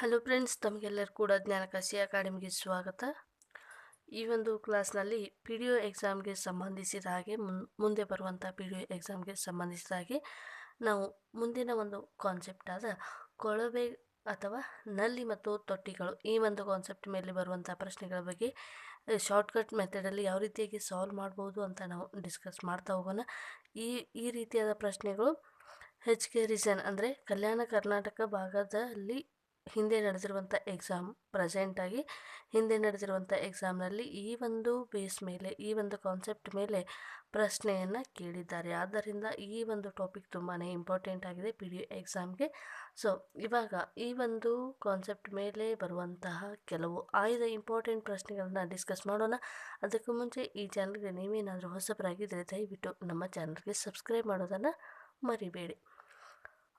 Hello friends ತಮಗೆಲ್ಲರೂ ಕೂಡ ಜ್ಞಾನಕಾಶಿ ಅಕಾಡೆಮಿಗೆ ಸ್ವಾಗತ. ಈ ಒಂದು ಕ್ಲಾಸ್ನಲ್ಲಿ ಪಿ ಡಿ ಒ ಎಕ್ಸಾಮ್ಗೆ ಸಂಬಂಧಿಸಿದ ಹಾಗೆ ಮುಂದೆ ಬರುವಂಥ ಪಿ ಡಿ ಒ ಎಕ್ಸಾಮ್ಗೆ ಸಂಬಂಧಿಸಿದ ಹಾಗೆ ನಾವು ಮುಂದಿನ ಒಂದು ಕಾನ್ಸೆಪ್ಟ್ ಆದ ಕೊಳವೆ ಅಥವಾ ನಲ್ಲಿ ಮತ್ತು ತೊಟ್ಟಿಗಳು ಈ ಒಂದು ಕಾನ್ಸೆಪ್ಟ್ ಮೇಲೆ ಬರುವಂಥ ಪ್ರಶ್ನೆಗಳ ಬಗ್ಗೆ ಶಾರ್ಟ್ಕಟ್ ಮೆಥಡಲ್ಲಿ ಯಾವ ರೀತಿಯಾಗಿ ಸಾಲ್ವ್ ಮಾಡ್ಬೋದು ಅಂತ ನಾವು ಡಿಸ್ಕಸ್ ಮಾಡ್ತಾ ಹೋಗೋಣ. ಈ ಈ ರೀತಿಯಾದ ಪ್ರಶ್ನೆಗಳು ಹೆಚ್ ಕೆ ರೀಸನ್ ಅಂದರೆ ಕಲ್ಯಾಣ ಕರ್ನಾಟಕ ಭಾಗದಲ್ಲಿ ಹಿಂದೆ ನಡೆದಿರುವಂಥ ಎಕ್ಸಾಮ್ ಪ್ರೆಸೆಂಟಾಗಿ ಹಿಂದೆ ನಡೆದಿರುವಂಥ ಎಕ್ಸಾಮ್ನಲ್ಲಿ ಈ ಒಂದು ಬೇಸ್ ಮೇಲೆ, ಈ ಒಂದು ಕಾನ್ಸೆಪ್ಟ್ ಮೇಲೆ ಪ್ರಶ್ನೆಯನ್ನು ಕೇಳಿದ್ದಾರೆ. ಆದ್ದರಿಂದ ಈ ಒಂದು ಟಾಪಿಕ್ ತುಂಬಾ ಇಂಪಾರ್ಟೆಂಟ್ ಆಗಿದೆ ಪಿ ಡಿ ಎಕ್ಸಾಮ್ಗೆ ಸೊ ಇವಾಗ ಈ ಒಂದು ಕಾನ್ಸೆಪ್ಟ್ ಮೇಲೆ ಬರುವಂತಹ ಕೆಲವು ಆಯ್ದ ಇಂಪಾರ್ಟೆಂಟ್ ಪ್ರಶ್ನೆಗಳನ್ನು ಡಿಸ್ಕಸ್ ಮಾಡೋಣ. ಅದಕ್ಕೂ ಮುಂಚೆ ಈ ಚಾನಲ್ಗೆ ನೀವೇನಾದರೂ ಹೊಸಬರಾಗಿದ್ದರೆ ದಯವಿಟ್ಟು ನಮ್ಮ ಚಾನಲ್ಗೆ ಸಬ್ಸ್ಕ್ರೈಬ್ ಮಾಡೋದನ್ನು ಮರಿಬೇಡಿ.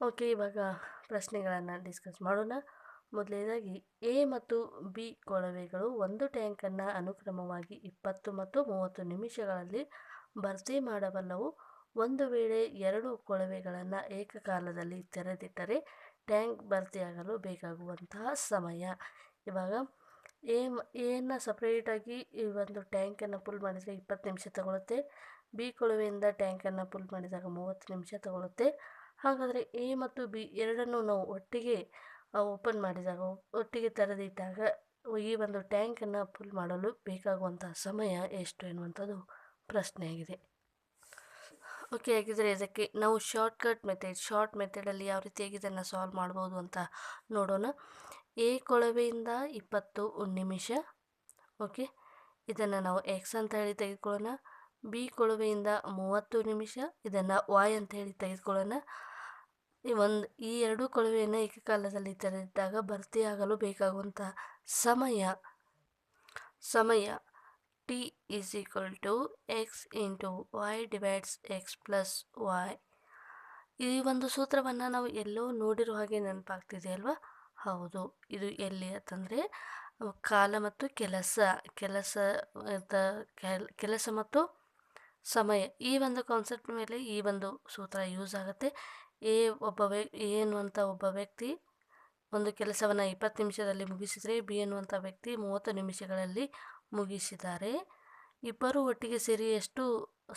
ಓಕೆ ಇವಾಗ ಪ್ರಶ್ನೆಗಳನ್ನು ಡಿಸ್ಕಸ್ ಮಾಡೋಣ. ಮೊದಲನೇದಾಗಿ, ಎ ಮತ್ತು ಬಿ ಕೊಳವೆಗಳು ಒಂದು ಟ್ಯಾಂಕನ್ನು ಅನುಕ್ರಮವಾಗಿ ಇಪ್ಪತ್ತು ಮತ್ತು ಮೂವತ್ತು ನಿಮಿಷಗಳಲ್ಲಿ ಭರ್ತಿ ಮಾಡಬಲ್ಲವು. ಒಂದು ವೇಳೆ ಎರಡು ಕೊಳವೆಗಳನ್ನು ಏಕಕಾಲದಲ್ಲಿ ತೆರೆದಿಟ್ಟರೆ ಟ್ಯಾಂಕ್ ಭರ್ತಿಯಾಗಲು ಬೇಕಾಗುವಂತಹ ಸಮಯ. ಇವಾಗ, ಎ ಎನ್ನು ಸಪ್ರೇಟಾಗಿ ಈ ಒಂದು ಟ್ಯಾಂಕನ್ನು ಫುಲ್ ಮಾಡಿದರೆ ಇಪ್ಪತ್ತು ನಿಮಿಷ ತಗೊಳುತ್ತೆ. ಬಿ ಕೊಳವೆಯಿಂದ ಟ್ಯಾಂಕನ್ನು ಫುಲ್ ಮಾಡಿದಾಗ ಮೂವತ್ತು ನಿಮಿಷ ತಗೊಳುತ್ತೆ. ಹಾಗಾದರೆ ಎ ಮತ್ತು ಬಿ ಎರಡನ್ನೂ ನಾವು ಒಟ್ಟಿಗೆ ಓಪನ್ ಮಾಡಿದಾಗ ಒಟ್ಟಿಗೆ ತೆರೆದಿಟ್ಟಾಗ ಈ ಒಂದು ಟ್ಯಾಂಕನ್ನು ಫುಲ್ ಮಾಡಲು ಬೇಕಾಗುವಂಥ ಸಮಯ ಎಷ್ಟು ಎನ್ನುವಂಥದ್ದು ಪ್ರಶ್ನೆಯಾಗಿದೆ. ಓಕೆ ಹಾಗಿದ್ರೆ ಇದಕ್ಕೆ ನಾವು ಶಾರ್ಟ್ಕಟ್ ಮೆಥಡ್ ಶಾರ್ಟ್ ಮೆಥಡಲ್ಲಿ ಯಾವ ರೀತಿಯಾಗಿ ಇದನ್ನು ಸಾಲ್ವ್ ಮಾಡ್ಬೋದು ಅಂತ ನೋಡೋಣ. ಎ ಕೊಳವೆಯಿಂದ ಇಪ್ಪತ್ತು ನಿಮಿಷ. ಓಕೆ ಇದನ್ನು ನಾವು ಎಕ್ಸ್ ಅಂತ ಹೇಳಿ ತೆಗೆದುಕೊಳ್ಳೋಣ. ಬಿ ಕೊಳವೆಯಿಂದ ಮೂವತ್ತು ನಿಮಿಷ. ಇದನ್ನು ವಾಯ್ ಅಂತ ಹೇಳಿ ತೆಗೆದುಕೊಳ್ಳೋಣ. ಒಂದು, ಈ ಎರಡು ಕೊಳವೆಯನ್ನು ಏಕಕಾಲದಲ್ಲಿ ತೆರೆದಿದ್ದಾಗ ಭರ್ತಿಯಾಗಲು ಬೇಕಾಗುವಂಥ ಸಮಯ. ಸಮಯ. T is equal to X into Y divides X plus Y ಈ ಒಂದು ಸೂತ್ರವನ್ನು ನಾವು ಎಲ್ಲೋ ನೋಡಿರೋ ಹಾಗೆ ನೆನಪಾಗ್ತಿದೆ ಅಲ್ವಾ? ಹೌದು. ಇದು ಎಲ್ಲಿ ಅಂತಂದರೆ, ಕಾಲ ಮತ್ತು ಕೆಲಸ. ಕೆಲಸ ಕೆಲಸ ಮತ್ತು ಸಮಯ. ಈ ಒಂದು ಕಾನ್ಸೆಪ್ಟ್ ಮೇಲೆ ಈ ಒಂದು ಸೂತ್ರ ಯೂಸ್ ಆಗುತ್ತೆ. ಎ ಒಬ್ಬ ವ್ಯ ಎ ಎನ್ನುವಂಥ ಒಬ್ಬ ವ್ಯಕ್ತಿ ಒಂದು ಕೆಲಸವನ್ನು ಇಪ್ಪತ್ತು ನಿಮಿಷದಲ್ಲಿ ಮುಗಿಸಿದರೆ ಬಿ ಎನ್ನುವಂಥ ವ್ಯಕ್ತಿ ಮೂವತ್ತು ನಿಮಿಷಗಳಲ್ಲಿ ಮುಗಿಸಿದ್ದಾರೆ. ಇಬ್ಬರು ಒಟ್ಟಿಗೆ ಸೇರಿ ಎಷ್ಟು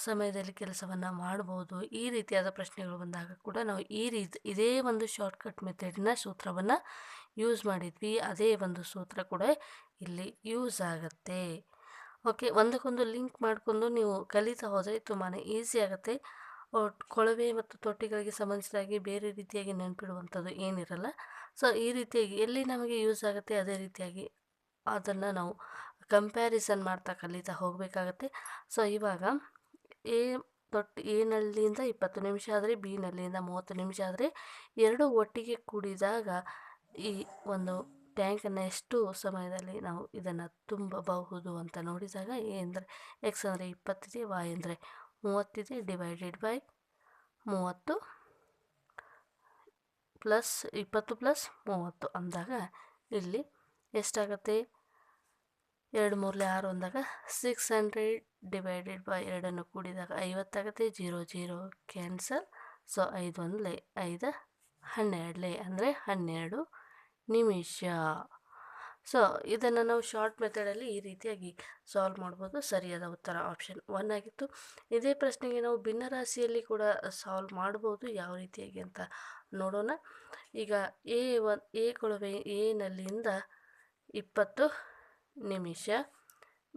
ಸಮಯದಲ್ಲಿ ಕೆಲಸವನ್ನು ಮಾಡ್ಬೋದು? ಈ ರೀತಿಯಾದ ಪ್ರಶ್ನೆಗಳು ಬಂದಾಗ ಕೂಡ ನಾವು ಈ ರೀತಿ, ಇದೇ ಒಂದು ಶಾರ್ಟ್ಕಟ್ ಮೆಥಡಿನ ಸೂತ್ರವನ್ನು ಯೂಸ್ ಮಾಡಿದ್ವಿ. ಅದೇ ಒಂದು ಸೂತ್ರ ಕೂಡ ಇಲ್ಲಿ ಯೂಸ್ ಆಗುತ್ತೆ. ಓಕೆ, ಒಂದಕ್ಕೊಂದು ಲಿಂಕ್ ಮಾಡಿಕೊಂಡು ನೀವು ಕಲಿತಾ ಹೋದರೆ ತುಂಬಾ ಈಸಿ ಆಗುತ್ತೆ. ಕೊಳವೆ ಮತ್ತು ತೊಟ್ಟಿಗಳಿಗೆ ಸಂಬಂಧಿಸಿದಾಗಿ ಬೇರೆ ರೀತಿಯಾಗಿ ನೆನಪಿಡುವಂಥದ್ದು ಏನಿರಲ್ಲ. ಸೊ ಈ ರೀತಿಯಾಗಿ ಎಲ್ಲಿ ನಮಗೆ ಯೂಸ್ ಆಗುತ್ತೆ ಅದೇ ರೀತಿಯಾಗಿ ಅದನ್ನು ನಾವು ಕಂಪ್ಯಾರಿಸನ್ ಮಾಡ್ತಾ ಕಲಿತಾ ಹೋಗಬೇಕಾಗತ್ತೆ. ಸೊ ಇವಾಗ ಎ ತೊಟ್ಟಿ ಎ ನಲ್ಲಿಯಿಂದ ಇಪ್ಪತ್ತು ನಿಮಿಷ ಆದರೆ ಬಿ ನಲ್ಲಿಯಿಂದ ಮೂವತ್ತು ನಿಮಿಷ ಆದರೆ ಎರಡು ಒಟ್ಟಿಗೆ ಕೂಡಿದಾಗ ಈ ಒಂದು ಟ್ಯಾಂಕನ್ನು ಎಷ್ಟು ಸಮಯದಲ್ಲಿ ನಾವು ಇದನ್ನು ತುಂಬಬಹುದು ಅಂತ ನೋಡಿದಾಗ ಎ ಅಂದರೆ ಎಕ್ಸ್ ಅಂದರೆ ಇಪ್ಪತ್ತಿದೆ ವಾಯ್ ಅಂದರೆ ಮೂವತ್ತಿದೆ ಡಿವೈಡೆಡ್ ಬೈ ಮೂವತ್ತು ಪ್ಲಸ್ ಇಪ್ಪತ್ತು ಪ್ಲಸ್ ಮೂವತ್ತು ಅಂದಾಗ ಇಲ್ಲಿ ಎಷ್ಟಾಗತ್ತೆ? ಎರಡು ಮೂರಲೆ ಆರು ಅಂದಾಗ ಸಿಕ್ಸ್ ಹಂಡ್ರೆಡ್ ಡಿವೈಡೆಡ್ ಬೈ ಎರಡನ್ನು ಕೂಡಿದಾಗ ಐವತ್ತಾಗುತ್ತೆ? ಜೀರೋ ಜೀರೋ ಕ್ಯಾನ್ಸಲ್ ಸೊ ಐದು ಒಂದು ಲೈ ಐದು ಹನ್ನೆರಡು ಲೈ ಅಂದರೆ ಹನ್ನೆರಡು ನಿಮಿಷ. ಸೊ, ಇದನ್ನು ನಾವು ಶಾರ್ಟ್ ಮೆಥಡಲ್ಲಿ ಈ ರೀತಿಯಾಗಿ ಸಾಲ್ವ್ ಮಾಡ್ಬೋದು. ಸರಿಯಾದ ಉತ್ತರ ಆಪ್ಷನ್ ಒನ್ ಆಗಿತ್ತು. ಇದೇ ಪ್ರಶ್ನೆಗೆ ನಾವು ಭಿನ್ನರಾಶಿಯಲ್ಲಿ ಕೂಡ ಸಾಲ್ವ್ ಮಾಡ್ಬೋದು. ಯಾವ ರೀತಿಯಾಗಿ ಅಂತ ನೋಡೋಣ. ಈಗ ಎ ಒನ್ ಎ ಕೊಳವೆ ಎನಲ್ಲಿಂದ ಇಪ್ಪತ್ತು ನಿಮಿಷ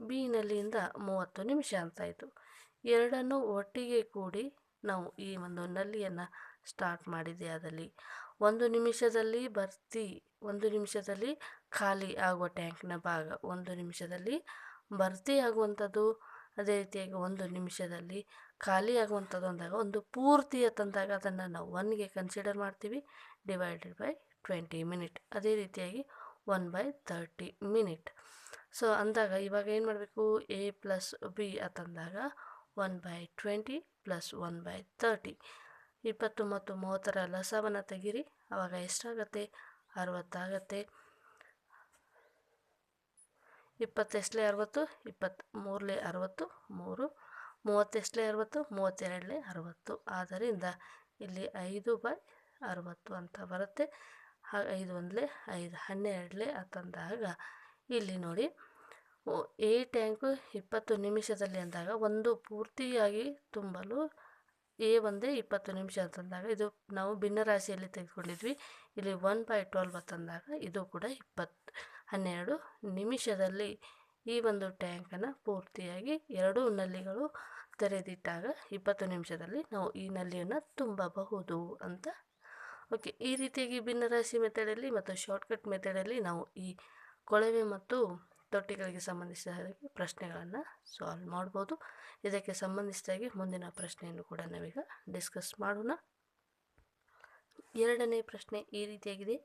ಬಿನಲ್ಲಿಂದ ಮೂವತ್ತು ನಿಮಿಷ ಅಂತಾಯಿತು ಎರಡನ್ನು ಒಟ್ಟಿಗೆ ಕೂಡಿ ನಾವು ಈ ಒಂದು ನಲ್ಲಿಯನ್ನು ಸ್ಟಾರ್ಟ್ ಮಾಡಿದೆ ಅದಲ್ಲಿ ಒಂದು ನಿಮಿಷದಲ್ಲಿ ಭರ್ತಿ ಒಂದು ನಿಮಿಷದಲ್ಲಿ ಖಾಲಿ ಆಗುವ ಟ್ಯಾಂಕ್ನ ಭಾಗ. ಒಂದು ನಿಮಿಷದಲ್ಲಿ ಭರ್ತಿ ಆಗುವಂಥದ್ದು ಅದೇ ರೀತಿಯಾಗಿ ಒಂದು ನಿಮಿಷದಲ್ಲಿ ಖಾಲಿ ಆಗುವಂಥದ್ದು ಅಂದಾಗ, ಒಂದು ಪೂರ್ತಿಯ ತಂದಾಗ ಅದನ್ನು ನಾವು ಒನ್ಗೆ ಕನ್ಸಿಡರ್ ಮಾಡ್ತೀವಿ. ಡಿವೈಡೆಡ್ ಬೈ ಟ್ವೆಂಟಿ ಮಿನಿಟ್ ಅದೇ ರೀತಿಯಾಗಿ one by thirty minute so ಅಂದಾಗ ಇವಾಗ ಏನು ಮಾಡಬೇಕು? ಎ ಪ್ಲಸ್ ಬಿ ಅಂತಂದಾಗ one by twenty plus one by thirty ಇಪ್ಪತ್ತು ಮತ್ತು ಮೂವತ್ತರ ಲಸವನ್ನು ತೆಗೀರಿ. ಆವಾಗ ಎಷ್ಟಾಗತ್ತೆ? ಅರವತ್ತಾಗತ್ತೆ. ಇಪ್ಪತ್ತೆಷ್ಟಲೇ ಅರವತ್ತು? ಇಪ್ಪತ್ತು ಮೂರಲೇ ಅರವತ್ತು? ಮೂರು. ಮೂವತ್ತೆಷ್ಟಲೇ ಅರವತ್ತು? ಮೂವತ್ತೆರಡಲೇ ಅರವತ್ತು. ಆದ್ದರಿಂದ ಇಲ್ಲಿ ಐದು ಬೈ ಅರವತ್ತು ಅಂತ ಬರುತ್ತೆ. ಐದು ಒಂದಲೇ ಐದು, ಹನ್ನೆರಡಲೇ ಅಂತಂದಾಗ ಇಲ್ಲಿ ನೋಡಿ ಎ ಟ್ಯಾಂಕು ಇಪ್ಪತ್ತು ನಿಮಿಷದಲ್ಲಿ ಅಂದಾಗ ಒಂದು ಪೂರ್ತಿಯಾಗಿ ತುಂಬಲು ಎ ಒಂದೇ ಇಪ್ಪತ್ತು ನಿಮಿಷ ಅಂತಂದಾಗ ಇದು ನಾವು ಭಿನ್ನರಾಶಿಯಲ್ಲಿ ತೆಗೆದುಕೊಂಡಿದ್ವಿ. ಇಲ್ಲಿ ಒನ್ ಬೈ ಟ್ವೆಲ್ವ್ ಅಂತಂದಾಗ ಇದು ಕೂಡ ಇಪ್ಪತ್ತು ಹನ್ನೆರಡು ನಿಮಿಷದಲ್ಲಿ ಈ ಒಂದು ಟ್ಯಾಂಕನ್ನು ಪೂರ್ತಿಯಾಗಿ ಎರಡೂ ನಲ್ಲಿಗಳು ತೆರೆದಿಟ್ಟಾಗ ಇಪ್ಪತ್ತು ನಿಮಿಷದಲ್ಲಿ ನಾವು ಈ ನಲ್ಲಿಯನ್ನು ತುಂಬಬಹುದು ಅಂತ. ಓಕೆ ಈ ರೀತಿಯಾಗಿ ಭಿನ್ನರಾಶಿ ಮೆಥಡಲ್ಲಿ ಮತ್ತು ಶಾರ್ಟ್ಕಟ್ ಮೆಥಡಲ್ಲಿ ನಾವು ಈ ಕೊಳವೆ ಮತ್ತು ತೊಟ್ಟಿಗಳಿಗೆ ಸಂಬಂಧಿಸಿದ ಹಾಗೆ ಪ್ರಶ್ನೆಗಳನ್ನು ಸಾಲ್ವ್ ಮಾಡ್ಬೋದು. ಇದಕ್ಕೆ ಸಂಬಂಧಿಸಿದಾಗಿ ಮುಂದಿನ ಪ್ರಶ್ನೆಯನ್ನು ಕೂಡ ನಾವೀಗ ಡಿಸ್ಕಸ್ ಮಾಡೋಣ. ಎರಡನೇ ಪ್ರಶ್ನೆ ಈ ರೀತಿಯಾಗಿದೆ.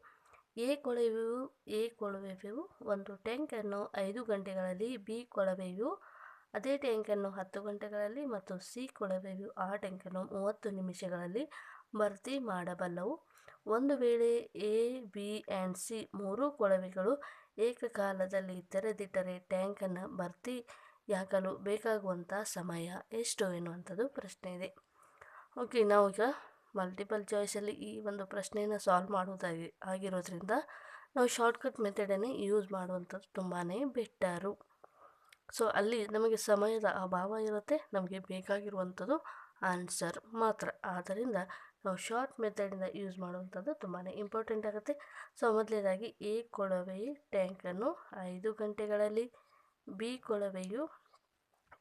ಎ ಕೊಳವೆಯು ಎ ಕೊಳವೆಯು ಒಂದು ಟ್ಯಾಂಕನ್ನು ಐದು ಗಂಟೆಗಳಲ್ಲಿ, ಬಿ ಕೊಳವೆಯು ಅದೇ ಟ್ಯಾಂಕನ್ನು ಹತ್ತು ಗಂಟೆಗಳಲ್ಲಿ ಮತ್ತು ಸಿ ಕೊಳವೆಯು ಆ ಟ್ಯಾಂಕನ್ನು ಮೂವತ್ತು ನಿಮಿಷಗಳಲ್ಲಿ ಭರ್ತಿ ಮಾಡಬಲ್ಲವು. ಒಂದು ವೇಳೆ ಎ, ಬಿ ಆ್ಯಂಡ್ ಸಿ ಮೂರು ಕೊಳವೆಗಳು ಏಕಕಾಲದಲ್ಲಿ ತೆರೆದಿಟ್ಟರೆ ಟ್ಯಾಂಕನ್ನು ಭರ್ತಿಯಾಗಲು ಬೇಕಾಗುವಂಥ ಸಮಯ? ಎಷ್ಟು ಎನ್ನುವಂಥದ್ದು ಪ್ರಶ್ನೆ ಇದೆ. ಓಕೆ ನಾವು ಈಗ ಮಲ್ಟಿಪಲ್ ಚಾಯ್ಸಲ್ಲಿ ಈ ಒಂದು ಪ್ರಶ್ನೆಯನ್ನು ಸಾಲ್ವ್ ಮಾಡುವುದಾಗಿ, ಆಗಿರೋದ್ರಿಂದ ನಾವು ಶಾರ್ಟ್ಕಟ್ ಮೆಥಡನ್ನೇ ಯೂಸ್ ಮಾಡುವಂಥದ್ದು ತುಂಬಾ ಬೆಟ್ಟರು ಸೊ ಅಲ್ಲಿ ನಮಗೆ ಸಮಯದ ಅಭಾವ ಇರುತ್ತೆ, ನಮಗೆ ಬೇಕಾಗಿರುವಂಥದ್ದು ಆನ್ಸರ್ ಮಾತ್ರ. ಆದ್ದರಿಂದ ನಾವು ಶಾರ್ಟ್ ಮೆಥಡಿಂದ ಯೂಸ್ ಮಾಡುವಂಥದ್ದು ತುಂಬಾ ಇಂಪಾರ್ಟೆಂಟ್ ಆಗುತ್ತೆ. ಸೊ ಮೊದಲನೇದಾಗಿ ಎ ಕೊಳವೆ ಟ್ಯಾಂಕನ್ನು ಐದು ಗಂಟೆಗಳಲ್ಲಿ ಬಿ ಕೊಳವೆಯು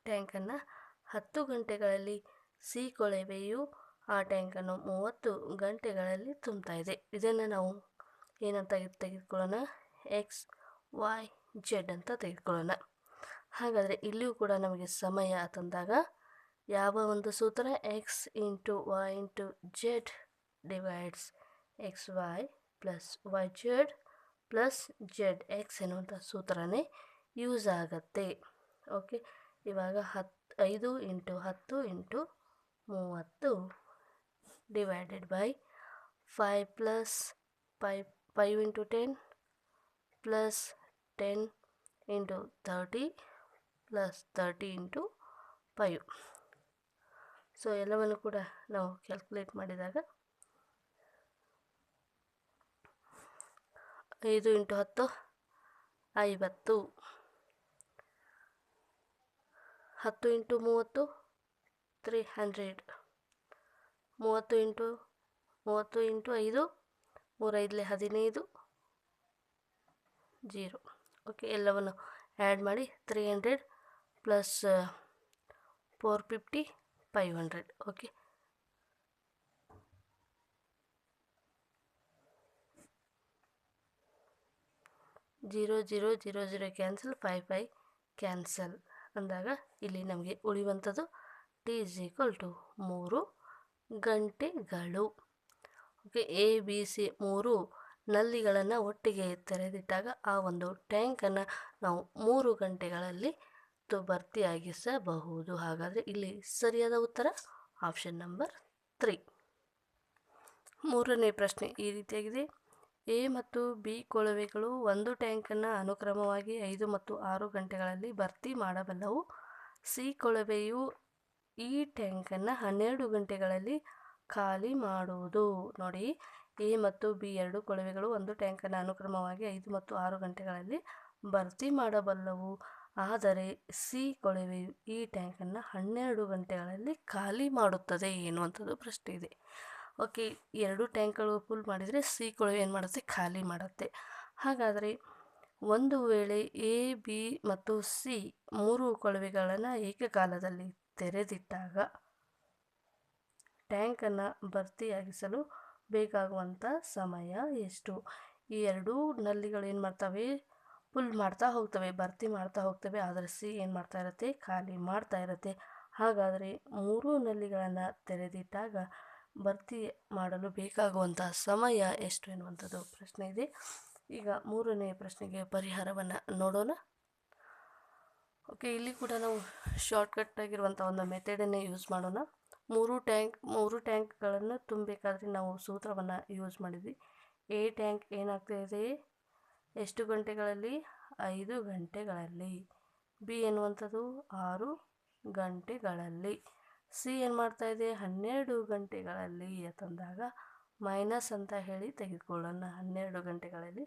ಟ್ಯಾಂಕನ್ನು ಹತ್ತು ಗಂಟೆಗಳಲ್ಲಿ ಸಿ ಕೊಳವೆಯು ಆ ಟ್ಯಾಂಕನ್ನು ಮೂವತ್ತು ಗಂಟೆಗಳಲ್ಲಿ ತುಂಬ್ತಾ ಇದೆ. ಇದನ್ನು ನಾವು ಏನಂತ ತೆಗೆದುಕೊಳ್ಳೋಣ? ಎಕ್ಸ್ ವೈ ಜೆಡ್ ಅಂತ ತೆಗೆದುಕೊಳ್ಳೋಣ. ಹಾಗಾದರೆ ಇಲ್ಲಿಯೂ ಕೂಡ ನಮಗೆ ಸಮಯ ತಂದಾಗ ಯಾವ ಒಂದು ಸೂತ್ರ X into Y into Z divides X Y plus Y Z plus Z X ಎನ್ನುವಂಥ ಸೂತ್ರನೇ ಯೂಸ್ ಆಗತ್ತೆ. ಓಕೆ ಇವಾಗ ಹತ್ತು ಐದು ಇಂಟು ಹತ್ತು ಇಂಟು ಮೂವತ್ತು divided by five plus five five into ten plus ten into thirty plus thirty into five so ಎಲ್ಲವನ್ನು ಕೂಡ ನಾವು ಕ್ಯಾಲ್ಕುಲೇಟ್ ಮಾಡಿದಾಗ ಐದು ಇಂಟು ಹತ್ತು, ಐವತ್ತು. ಹತ್ತು ಇಂಟು ಮೂವತ್ತು ತ್ರೀ ಹಂಡ್ರೆಡ್ ಮೂವತ್ತು ಇಂಟು ಮೂವತ್ತು ಇಂಟು ಐದು, ಮೂರೈದಲೇ ಹದಿನೈದು, ಜೀರೋ. ಓಕೆ ಎಲ್ಲವನ್ನು ಆ್ಯಡ್ ಮಾಡಿ three hundred plus four fifty five hundred okay zero zero zero zero cancel five five cancel ಅಂದಾಗ ಇಲ್ಲಿ ನಮಗೆ ಉಳಿಯುವಂಥದ್ದು ಟಿ ಇಸ್ ಈಕ್ವಲ್ ಟು ಮೂರು ಗಂಟೆಗಳು. ಓಕೆ ಎ ಬಿ ಸಿ ಮೂರು ನಲ್ಲಿಗಳನ್ನು ಒಟ್ಟಿಗೆ ತೆರೆದಿಟ್ಟಾಗ ಆ ಒಂದು ಟ್ಯಾಂಕನ್ನು ನಾವು ಮೂರು ಗಂಟೆಗಳಲ್ಲಿ ತು ಭರ್ತಿಯಾಗಿಸಬಹುದು ಹಾಗಾದರೆ ಇಲ್ಲಿ ಸರಿಯಾದ ಉತ್ತರ ಆಪ್ಷನ್ ನಂಬರ್ ತ್ರೀ ಮೂರನೇ ಪ್ರಶ್ನೆ ಈ ರೀತಿಯಾಗಿದೆ. ಎ ಮತ್ತು ಬಿ ಕೊಳವೆಗಳು ಒಂದು ಟ್ಯಾಂಕನ್ನು ಅನುಕ್ರಮವಾಗಿ ಐದು ಮತ್ತು ಆರು ಗಂಟೆಗಳಲ್ಲಿ ಭರ್ತಿ ಮಾಡಬಲ್ಲವು. ಸಿ ಕೊಳವೆಯು ಈ ಟ್ಯಾಂಕನ್ನು ಹನ್ನೆರಡು ಗಂಟೆಗಳಲ್ಲಿ ಖಾಲಿ ಮಾಡುವುದು. ನೋಡಿ, ಎ ಮತ್ತು ಬಿ ಎರಡು ಕೊಳವೆಗಳು ಒಂದು ಟ್ಯಾಂಕನ್ನು ಅನುಕ್ರಮವಾಗಿ ಐದು ಮತ್ತು ಆರು ಗಂಟೆಗಳಲ್ಲಿ ಭರ್ತಿ ಮಾಡಬಲ್ಲವು. ಆದರೆ ಸಿ ಕೊಳವೆಯು ಈ ಟ್ಯಾಂಕನ್ನು ಹನ್ನೆರಡು ಗಂಟೆಗಳಲ್ಲಿ ಖಾಲಿ ಮಾಡುತ್ತದೆ ಎನ್ನುವಂಥದ್ದು ಪ್ರಶ್ನೆ ಇದೆ. ಓಕೆ, ಎರಡು ಟ್ಯಾಂಕ್ಗಳು ಫುಲ್ ಮಾಡಿದರೆ ಸಿ ಕೊಳವೆ ಏನು ಮಾಡುತ್ತೆ? ಖಾಲಿ ಮಾಡುತ್ತೆ. ಹಾಗಾದರೆ ಒಂದು ವೇಳೆ ಎ, ಬಿ ಮತ್ತು ಸಿ ಮೂರು ಕೊಳವೆಗಳನ್ನು ಏಕಕಾಲದಲ್ಲಿ ತೆರೆದಿಟ್ಟಾಗ ಟ್ಯಾಂಕನ್ನು ಭರ್ತಿಯಾಗಿಸಲು ಬೇಕಾಗುವಂಥ ಸಮಯ ಎಷ್ಟು? ಈ ಎರಡೂ ನಲ್ಲಿಗಳು ಏನು ಮಾಡ್ತವೆ? ಫುಲ್ ಮಾಡ್ತಾ ಹೋಗ್ತವೆ, ಭರ್ತಿ ಮಾಡ್ತಾ ಹೋಗ್ತವೆ ಆದರೆ ಸಿ ಏನು ಮಾಡ್ತಾ ಇರುತ್ತೆ, ಖಾಲಿ ಮಾಡ್ತಾ ಇರುತ್ತೆ. ಹಾಗಾದರೆ ಮೂರು ನಲ್ಲಿಗಳನ್ನು ತೆರೆದಿಟ್ಟಾಗ ಭರ್ತಿ ಮಾಡಲು ಬೇಕಾಗುವಂಥ ಸಮಯ ಎಷ್ಟು ಎನ್ನುವಂಥದ್ದು ಪ್ರಶ್ನೆ ಇದೆ. ಈಗ ಮೂರನೇ ಪ್ರಶ್ನೆಗೆ ಪರಿಹಾರವನ್ನು ನೋಡೋಣ. ಓಕೆ, ಇಲ್ಲಿ ಕೂಡ ನಾವು ಶಾರ್ಟ್ಕಟ್ ಆಗಿರುವಂಥ ಒಂದು ಮೆಥಡನ್ನೇ ಯೂಸ್ ಮಾಡೋಣ. ಮೂರು ಟ್ಯಾಂಕ್, ಮೂರು ಟ್ಯಾಂಕ್ಗಳನ್ನು ತುಂಬಬೇಕಾದ್ರೆ ನಾವು ಸೂತ್ರವನ್ನು ಯೂಸ್ ಮಾಡಿದ್ವಿ. ಎ ಟ್ಯಾಂಕ್ ಏನಾಗ್ತಾ ಇದೆ? ಎಷ್ಟು ಗಂಟೆಗಳಲ್ಲಿ? ಐದು ಗಂಟೆಗಳಲ್ಲಿ. ಬಿ ಎನ್ನುವಂಥದ್ದು ಆರು ಗಂಟೆಗಳಲ್ಲಿ. ಸಿ ಏನು ಮಾಡ್ತಾ ಇದೆ? ಹನ್ನೆರಡು ಗಂಟೆಗಳಲ್ಲಿ. ಅಂತಂದಾಗ ಮೈನಸ್ ಅಂತ ಹೇಳಿ ತೆಗೆದುಕೊಳ್ಳೋಣ. ಹನ್ನೆರಡು ಗಂಟೆಗಳಲ್ಲಿ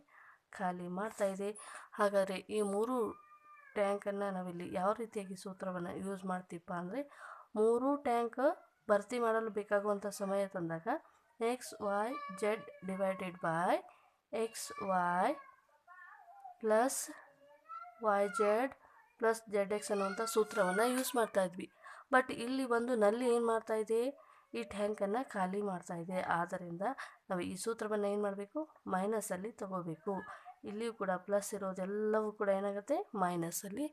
ಖಾಲಿ ಮಾಡ್ತಾ ಇದೆ. ಹಾಗಾದರೆ ಈ ಮೂರು ಟ್ಯಾಂಕನ್ನು ನಾವಿಲ್ಲಿ ಯಾವ ರೀತಿಯಾಗಿ ಸೂತ್ರವನ್ನು ಯೂಸ್ ಮಾಡ್ತೀವಪ್ಪ ಅಂದರೆ, ಮೂರು ಟ್ಯಾಂಕ್ ಭರ್ತಿ ಮಾಡಲು ಬೇಕಾಗುವಂಥ ಸಮಯ ತಂದಾಗ, X Y Z divided by X Y plus Y Z plus Z X ಅನ್ನುವಂಥ ಸೂತ್ರವನ್ನು ಯೂಸ್ ಮಾಡ್ತಾ ಇದ್ವಿ. ಬಟ್ ಇಲ್ಲಿ ಒಂದು ನಲ್ಲಿ ಏನು ಮಾಡ್ತಾ ಇದೆ? ಈ ಟ್ಯಾಂಕನ್ನು ಖಾಲಿ ಮಾಡ್ತಾ ಇದೆ. ಆದ್ದರಿಂದ ನಾವು ಈ ಸೂತ್ರವನ್ನು ಏನು ಮಾಡಬೇಕು? ಮೈನಸಲ್ಲಿ ತಗೋಬೇಕು. ಇಲ್ಲಿಯೂ ಕೂಡ ಪ್ಲಸ್ ಇರೋದೆಲ್ಲವೂ ಕೂಡ ಏನಾಗುತ್ತೆ? ಮೈನಸಲ್ಲಿ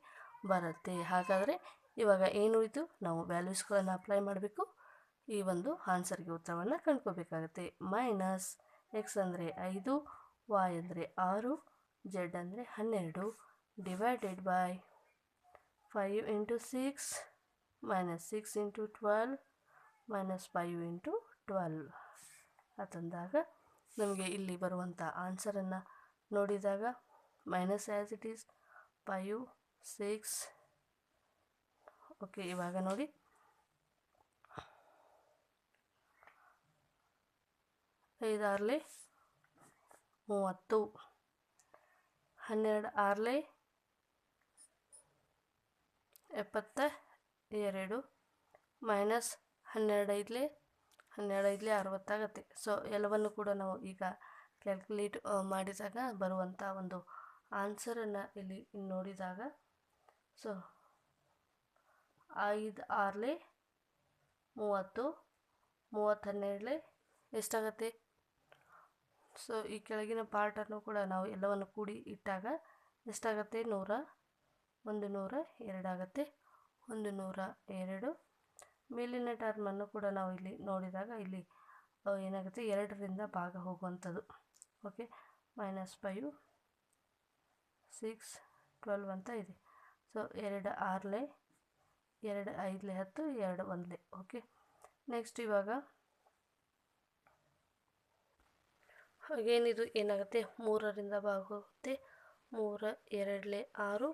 ಬರುತ್ತೆ. ಹಾಗಾದರೆ ಇವಾಗ ಏನು ಇದು ನಾವು ವ್ಯಾಲ್ಯೂಸ್ಗಳನ್ನು ಅಪ್ಲೈ ಮಾಡಬೇಕು. ಈ ಒಂದು ಆನ್ಸರ್ಗೆ ಉತ್ತರವನ್ನು ಕಂಡ್ಕೋಬೇಕಾಗತ್ತೆ. ಮೈನಸ್ ಎಕ್ಸ್ ಅಂದರೆ ಐದು ವಾಯ್ ಅಂದರೆ ಆರು ಜೆಡ್ ಅಂದರೆ ಹನ್ನೆರಡು divided by five into six minus six into twelve minus five into twelve ಅಂತಂದಾಗ ನಮಗೆ ಇಲ್ಲಿ ಬರುವಂಥ ಆನ್ಸರನ್ನು ನೋಡಿದಾಗ minus as it is five six okay ಇವಾಗ ನೋಡಿ. ಐದಾರಲಿ ಮೂವತ್ತು. ಹನ್ನೆರಡು ಆರ್ಲೆ, ಎಪ್ಪತ್ತ ಎರಡು ಮೈನಸ್ ಹನ್ನೆರಡೈದ್ಲೆ ಹನ್ನೆರಡೈದ್ಲೆ ಅರವತ್ತಾಗತ್ತೆ. ಸೊ ಎಲ್ಲವನ್ನು ಕೂಡ ನಾವು ಈಗ ಕ್ಯಾಲ್ಕುಲೇಟ್ ಮಾಡಿದಾಗ ಬರುವಂಥ ಒಂದು ಆನ್ಸರನ್ನು ಇಲ್ಲಿ ನೋಡಿದಾಗ ಸೊ ಐದು ಆರ್ಲೆ, ಮೂವತ್ತು ಮೂವತ್ತು ಹನ್ನೆರಡಲೆ ಎಷ್ಟಾಗತ್ತೆ? ಸೊ ಈ ಕೆಳಗಿನ ಪಾರ್ಟನ್ನು ಕೂಡ ನಾವು ಎಲ್ಲವನ್ನು ಕೂಡಿ ಇಟ್ಟಾಗ ಎಷ್ಟಾಗತ್ತೆ? ನೂರ, ಒಂದು ನೂರ ಎರಡಾಗತ್ತೆ ಒಂದು ನೂರ ಎರಡು. ಮೇಲಿನ ಟರ್ಮನ್ನು ಕೂಡ ನಾವು ಇಲ್ಲಿ ನೋಡಿದಾಗ ಇಲ್ಲಿ ಏನಾಗುತ್ತೆ? ಎರಡರಿಂದ ಭಾಗ ಹೋಗುವಂಥದ್ದು. Okay minus five six twelve ಅಂತ ಇದೆ. ಸೊ ಎರಡು ಆರಲೆ, ಎರಡು ಐದಲೆ ಹತ್ತು, ಎರಡು ಒಂದಲೆ. ಓಕೆ ನೆಕ್ಸ್ಟ್ ಇವಾಗ ಹಾಗೇನಿದು ಏನಾಗುತ್ತೆ? ಮೂರರಿಂದ ಭಾಗುತ್ತೆ ಮೂರು, ಎರಡಲೆ ಆರು